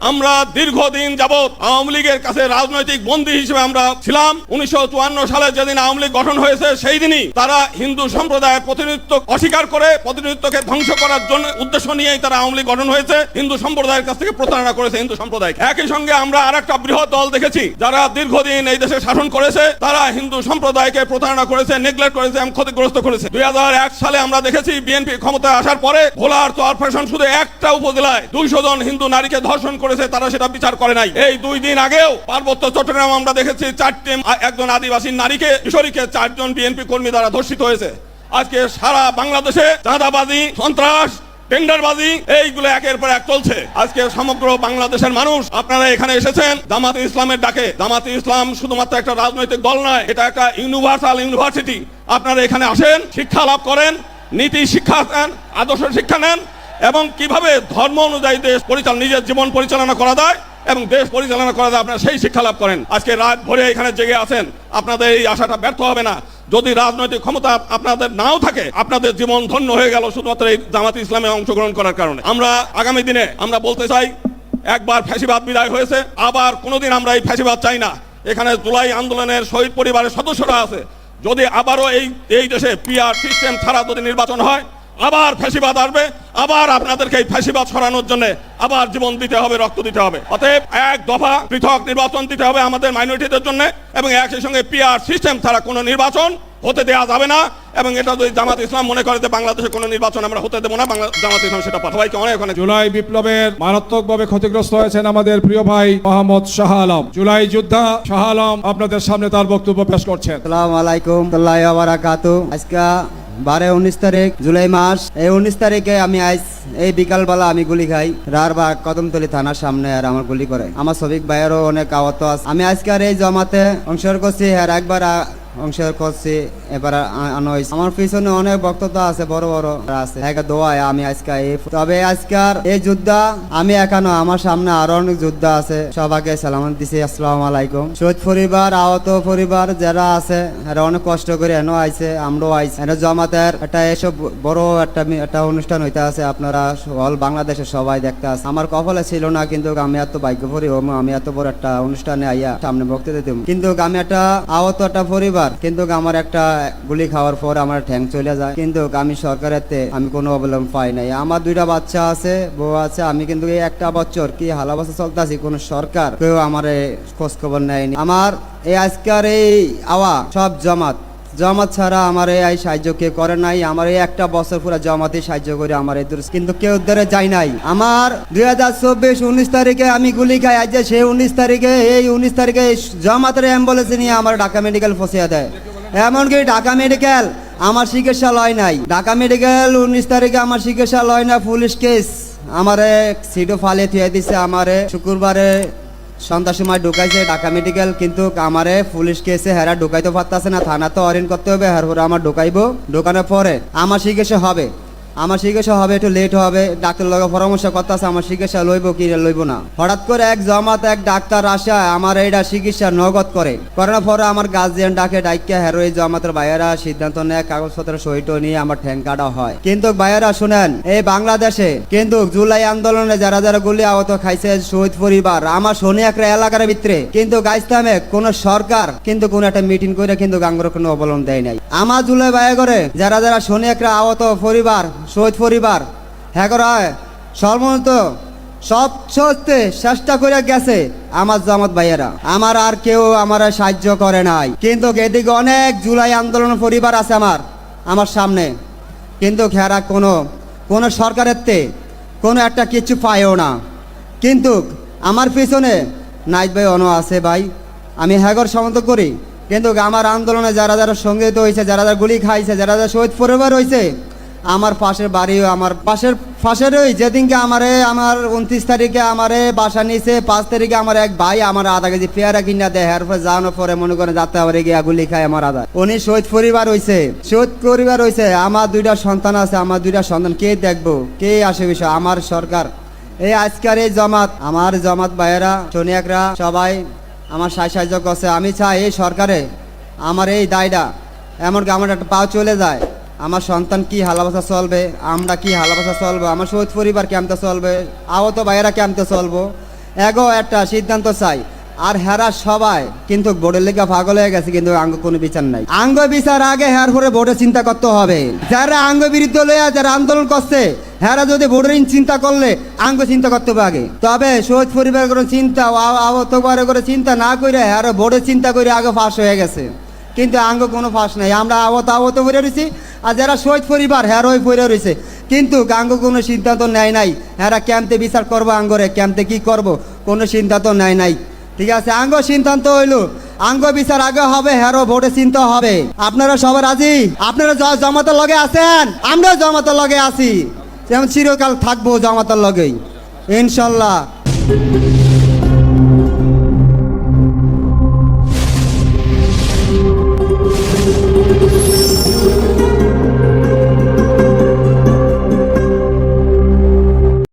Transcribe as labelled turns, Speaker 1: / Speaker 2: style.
Speaker 1: আমরা দীর্ঘদিন যাবৎ আওয়ামী লীগের কাছে রাজনৈতিক বন্দী হিসেবে আমরা ছিলাম। উনিশশো সালে যেদিন আওয়ামী লীগ গঠন হয়েছে, সেই দিনই তারা হিন্দু সম্প্রদায়ের প্রতিনিধিত্ব অস্বীকার করে প্রতিনিধিত্বকে ধ্বংস করার জন্য উদ্দেশ্য নিয়েই তারা আওয়ামী লীগ গঠন হয়েছে। হিন্দু সম্প্রদায়ের কাছ থেকে প্রতারণা করেছে হিন্দু সম্প্রদায় একই সঙ্গে আমরা আর একটা বৃহৎ দল দেখেছি, যারা দীর্ঘদিন এই দেশে শাসন করেছে। তারা হিন্দু সম্প্রদায়কে প্রতারণা করেছে নেগলেক্ট করেছে এবং ক্ষতিগ্রস্ত করেছে। দুই হাজার এক সালে আমরা দেখেছি বিএনপি ক্ষমতায় আসার পরে ভোলার ফ্যাশন শুধু একটা উপজেলায় দুইশো জন হিন্দু নারীকে ধর্ষণ করেছে তারা সেটা বিচার করে নাই। এই দুই দিন আগেও পার্বত্য চট্টগ্রাম আমরা দেখেছি চারটে একজন আদিবাসী নারীকে, কিশোরীকে চারজন বিএনপি কর্মী দ্বারা ধর্ষিত হয়েছে। আজকে সারা বাংলাদেশে চাঁদাবাজি, সন্ত্রাস, টেন্ডারবাজি, এইগুলো একের পর এক চলছে। আজকে সমগ্র বাংলাদেশের মানুষ, আপনারা এখানে এসেছেন, জামাতে ইসলামের ডাকে। জামাতে ইসলাম শুধুমাত্র একটা রাজনৈতিক দল নয়, এটা একটা ইউনিভার্সাল ইউনিভার্সিটি আপনারা এখানে আসেন, শিক্ষা লাভ করেন, নীতি শিক্ষা নেন আদর্শ শিক্ষা নেন এবং কীভাবে ধর্ম অনুযায়ী দেশ পরিচালনা, নিজের জীবন পরিচালনা করা যায় এবং দেশ পরিচালনা করা যায়, আপনারা সেই শিক্ষা লাভ করেন। আজকে রাত ভরে এখানে জেগে আছেন, আপনাদের এই আশাটা ব্যর্থ হবে না। যদি রাজনৈতিক ক্ষমতা আপনাদের নাও থাকে, আপনাদের জীবন ধন্য হয়ে গেল শুধুমাত্র এই জামাত ইসলামে অংশগ্রহণ করার কারণে। আমরা আগামী দিনে, আমরা বলতে চাই, একবার ফ্যাসিবাদ বিদায় হয়েছে, আবার কোনোদিন আমরা এই ফ্যাসিবাদ চাই না। এখানে জুলাই আন্দোলনের শহীদ পরিবারের সদস্যরা আছে। যদি আবারও এই এই দেশে পিআর সিস্টেম ছাড়া যদি নির্বাচন হয় আবার ফ্যাসিবাদ আসবে আবার আপনাদেরকে এই ফ্যাসিবাদ সরানোর জন্য আবার জীবন দিতে হবে রক্ত দিতে হবে। অতএব এক দফা পৃথক নির্বাচন দিতে হবে আমাদের মাইনরিটিদের জন্য এবং একই সঙ্গে পিআর সিস্টেম ছাড়া কোনো নির্বাচন হতে দেওয়া যাবে না এবং এটা যদি জামাত ইসলাম মনে করে যে বাংলাদেশে কোনো নির্বাচন আমরা হতে দেবো না বাংলা জামাত ইসলাম সেটা পাঠাবো। সবাইকে অনেক অনেক
Speaker 2: জুলাই বিপ্লবের মারাত্মকভাবে ক্ষতিগ্রস্ত হয়েছেন আমাদের প্রিয় ভাই মোহাম্মদ শাহ আলম। জুলাই যোদ্ধা শাহ আলম আপনাদের সামনে তার বক্তব্য পেশ করছেন।
Speaker 3: আসসালামু আলাইকুম আল্লাহ আজকে বারে উনিশ তারিখ, জুলাই মাস। এই উনিশ তারিখে আমি আইস, এই বিকালবেলা আমি গুলি খাই। রারবার কদমতলি থানার সামনে আর আমার গুলি করে। আমার সবিক ভাইয়েরও অনেক আহত আছে। আমি আজকে আর এই জমাতে অংশগ্রহণ করছি। আর একবার অংশগ্রহণ করছি এবার। আমার পিছনে অনেক বক্তব্য আছে, বড় বড় আছে। এক দোয়ায় আমি আজকে তবে আজকের এই যুদ্ধ, আমি একানো আমার সামনে আরও অনেক যুদ্ধ আছে। সবাইকে সালাম দিছি, আসসালাম আলাইকুম। শহীদ পরিবার, আহত পরিবার যারা আছে, এরা অনেক কষ্ট করে এনো আইছে, আমরাও আইছি। এটা জমাতের একটা এসব বড় একটা একটা অনুষ্ঠান হইতে আছে, আপনারা অল বাংলাদেশের সবাই দেখতে আছে। আমার কপালে ছিল না, কিন্তু আমি এত ভাগ্যপরি হম আমি এত বড় একটা অনুষ্ঠানে আইয়া সামনে বক্তৃতা দিব। কিন্তু আমি একটা আহত একটা পরিবার কিন্তু আমার একটা গুলি খাওয়ার পর আমার ঠ্যাং চলে যায়। কিন্তু আমি সরকারের আমি কোনো অবলম্বন পাই নাই। আমার দুইটা বাচ্চা আছে, বউ আছে, আমি কিন্তু এই একটা বছর কি হালাবাসে চলতে আছি কোন সরকার কেউ আমার খোঁজ খবর নেয়নি। আমার এই আজকের এই আওয়া সব জমাত। জমাত ছাড়া আমার এই সাহায্য কেউ করে নাই, আমার এই একটা বছর পুরো জমাতে সাহায্য করে আমার এই কিন্তু কেউ ধরে যায় নাই। আমার দুই হাজার চব্বিশ উনিশ তারিখে আমি গুলি খাই, আজ সেই উনিশ তারিখে, এই উনিশ তারিখে জমাতের অ্যাম্বুলেন্স নিয়ে আমার ঢাকা মেডিকেল ফসিয়া দেয়। এমনকি ঢাকা মেডিকেল আমার চিকিৎসা লয় নাই। ঢাকা মেডিকেল উনিশ তারিখে আমার চিকিৎসা লয় না, পুলিশ কেস। আমারে সিটও ফালে থুয়ে দিছে, আমারে শুক্রবারে সন্ধ্যার সময় ঢুকাইছে ঢাকা মেডিকেল, কিন্তু আমারে পুলিশ কেসে হেরা ঢুকাইতে পারতেছে না। থানা তো অরিন করতে হবে, হের আমার ঢুকাইবো। ঢুকানোর পরে আমার চিকিৎসা হবে। আমার চিকিৎসা হবে, একটু লেট হবে ডাক্তার লগে পরামর্শ করতেছে, আমার চিকিৎসা লইব কি লইব না। হঠাৎ করে এক জমাত, এক ডাক্তার আসা, আমার এইটা চিকিৎসা নগদ করে। করার পরে আমার গার্জিয়ান ডাকে ডাইকা হেরো এই জমাতের ভাইয়েরা সিদ্ধান্ত নেয় কাগজপত্র সহিত নিয়ে আমার ঠ্যাং কাটা হয়। কিন্তু ভাইয়েরা শুনেন, এই বাংলাদেশে কিন্তু জুলাই আন্দোলনে যারা যারা গুলি আহত খাইছে, শহীদ পরিবার, আমার শনি এলাকার ভিতরে, কিন্তু গাইস্তামে কোন সরকার কিন্তু কোন একটা মিটিং করে কিন্তু গাঙ্গর কোনো অবলম্বন দেয় নাই। আমার জুলাই করে যারা যারা শনি আহত পরিবার শহীদ পরিবার। হ্যাঁ হয় সব সত্যি চেষ্টা করে গেছে আমার জামাত ভাইয়েরা। আমার আর কেউ আমার সাহায্য করে নাই। কিন্তু এদিকে অনেক জুলাই আন্দোলন পরিবার আছে আমার আমার সামনে। কিন্তু খেরা কোনো কোনো সরকারের তে কোনো একটা কিছু পায়ও না। কিন্তু আমার পিছনে নাইট ভাই অন আছে ভাই। আমি হ্যাগর সমর্থন করি। কিন্তু আমার আন্দোলনে যারা যারা সংগীত হয়েছে, যারা যারা গুলি খাইছে, যারা যারা শহীদ পরিবার হয়েছে আমার পাশের বাড়িও আমার পাশের পাশের ওই যেদিনকে আমারে, আমার উনত্রিশ তারিখে আমারে বাসা নিছে, পাঁচ তারিখে আমার এক ভাই আমার আধা কেজি পেয়ারা কিনা দেয়। এরপর যাওয়ানোর পরে মনে করে যাতে আবার গিয়ে গুলি খায় আমার আধা। উনি শহীদ পরিবার হয়েছে শহীদ পরিবার হয়েছে আমার দুইটা সন্তান আছে, আমার দুইটা সন্তান কে দেখব? কে আসে বিষয়? আমার সরকার। এই আজকের এই জমাত, আমার জমাত ভাইয়েরা সোনিয়াকরা সবাই আমার সাহায্য সাহায্য করছে। আমি চাই এই সরকারে আমার এই দায়টা, এমনকি আমার একটা পাও চলে যায়। আমার সন্তান কি হালাবাসা চলবে? আমরা কি হালাবাসা চলবো? আমার শহীদ পরিবার কেমতে চলবে? আহত ভাইয়েরা কেমতে চলবো? এগো একটা সিদ্ধান্ত চাই। আর হেরা সবাই কিন্তু বোর্ডের লেখা পাগল হয়ে গেছে কিন্তু আঙ্গ কোনো বিচার নাই। আঙ্গ বিচার আগে হের পরে বোর্ডে চিন্তা করতে হবে। যারা আঙ্গ বিরুদ্ধে লইয়া যারা আন্দোলন করছে, হেরা যদি বোর্ডের চিন্তা করলে আঙ্গ চিন্তা করতে হবে আগে। তবে শহীদ পরিবারের কোনো চিন্তা আহত করে করে চিন্তা না করে হেরা বোর্ডের চিন্তা করে আগে ফাঁস হয়ে গেছে। কিন্তু আঙ্গ কোনো ফাঁস নাই। আমরা আহত আহত করে রয়েছি আর যারা শহীদ পরিবার হেরোই পড়ে রয়েছে। কিন্তু আঙ্গ কোনো সিদ্ধান্ত নেয় নাই। হেরা ক্যাম্পে বিচার করব আঙ্গরে। ক্যাম্পে কি করব? কোনো সিদ্ধান্ত নেয় নাই। ঠিক আছে, আঙ্গ সিদ্ধান্ত হইল। আঙ্গ বিচার আগে হবে হেরো ভোটে চিন্তা হবে। আপনারা সবাই রাজি? আপনারা জমাতের লগে আছেন? আমরা জমাতের লগে আছি। যেমন চিরকাল থাকব জমাতের লগেই। ইনশাল্লাহ।